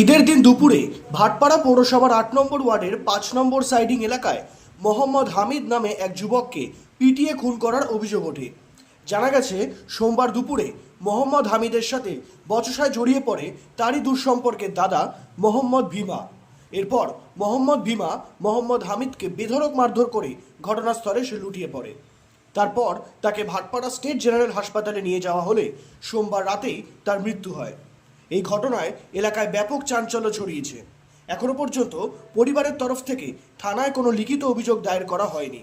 ঈদের দিন দুপুরে ভাটপাড়া পৌরসভার আট নম্বর ওয়ার্ডের পাঁচ নম্বর সাইডিং এলাকায় মোহাম্মদ হামিদ নামে এক যুবককে পিটিয়ে খুন করার অভিযোগ ওঠে। জানা গেছে, সোমবার দুপুরে মোহাম্মদ হামিদের সাথে বচসায় জড়িয়ে পড়ে তারই দুঃসম্পর্কের দাদা মোহাম্মদ ভীমা। এরপর মোহাম্মদ ভীমা মোহাম্মদ হামিদকে বেধড়ক মারধর করে ঘটনাস্থলে সে লুটিয়ে পড়ে। তারপর তাকে ভাটপাড়া স্টেট জেনারেল হাসপাতালে নিয়ে যাওয়া হলে সোমবার রাতেই তার মৃত্যু হয়। এই ঘটনায় এলাকায় ব্যাপক চাঞ্চল্য ছড়িয়েছে। এখনও পর্যন্ত পরিবারের তরফ থেকে থানায় কোনো লিখিত অভিযোগ দায়ের করা হয়নি।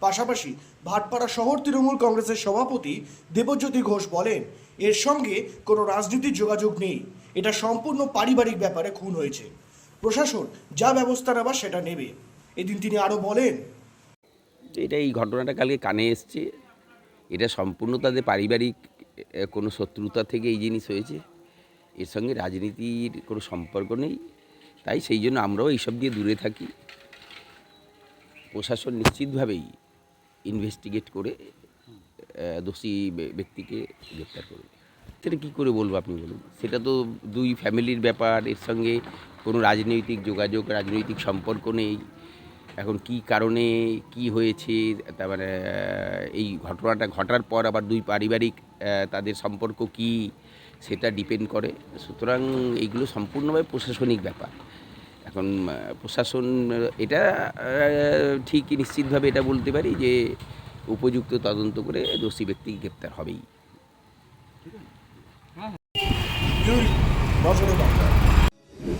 পাশাপাশি ভাটপাড়া শহর তৃণমূল কংগ্রেসের সভাপতি দেবজ্যোতি ঘোষ বলেন, এর সঙ্গে কোনো রাজনীতির যোগাযোগ নেই। এটা সম্পূর্ণ পারিবারিক ব্যাপারে খুন হয়েছে। প্রশাসন যা ব্যবস্থা নেবার সেটা নেবে। এদিন তিনি আরও বলেন, এটা এই ঘটনাটা কালকে কানে এসছে। এটা সম্পূর্ণ তাদের পারিবারিক কোনো শত্রুতা থেকে এই জিনিস হয়েছে। এর সঙ্গে রাজনীতির কোনো সম্পর্ক নেই। তাই সেই জন্য আমরাও এইসব দিয়ে দূরে থাকি। প্রশাসন নিশ্চিতভাবেই ইনভেস্টিগেট করে দোষী ব্যক্তিকে গ্রেপ্তার করবে। সেটা কী করে বলব আপনি বলুন? সেটা তো দুই ফ্যামিলির ব্যাপার, এর সঙ্গে কোনো রাজনৈতিক যোগাযোগ, রাজনৈতিক সম্পর্ক নেই। এখন কি কারণে, কি হয়েছে তার মানে এই ঘটনাটা ঘটার পর আবার দুই পারিবারিক তাদের সম্পর্ক কি, সেটা ডিপেন্ড করে। সুতরাং এইগুলো সম্পূর্ণভাবে প্রশাসনিক ব্যাপার। এখন প্রশাসন, এটা ঠিক নিশ্চিতভাবে এটা বলতে পারি যে, উপযুক্ত তদন্ত করে দোষী ব্যক্তি গ্রেপ্তার হবেই। নজরে বাংলা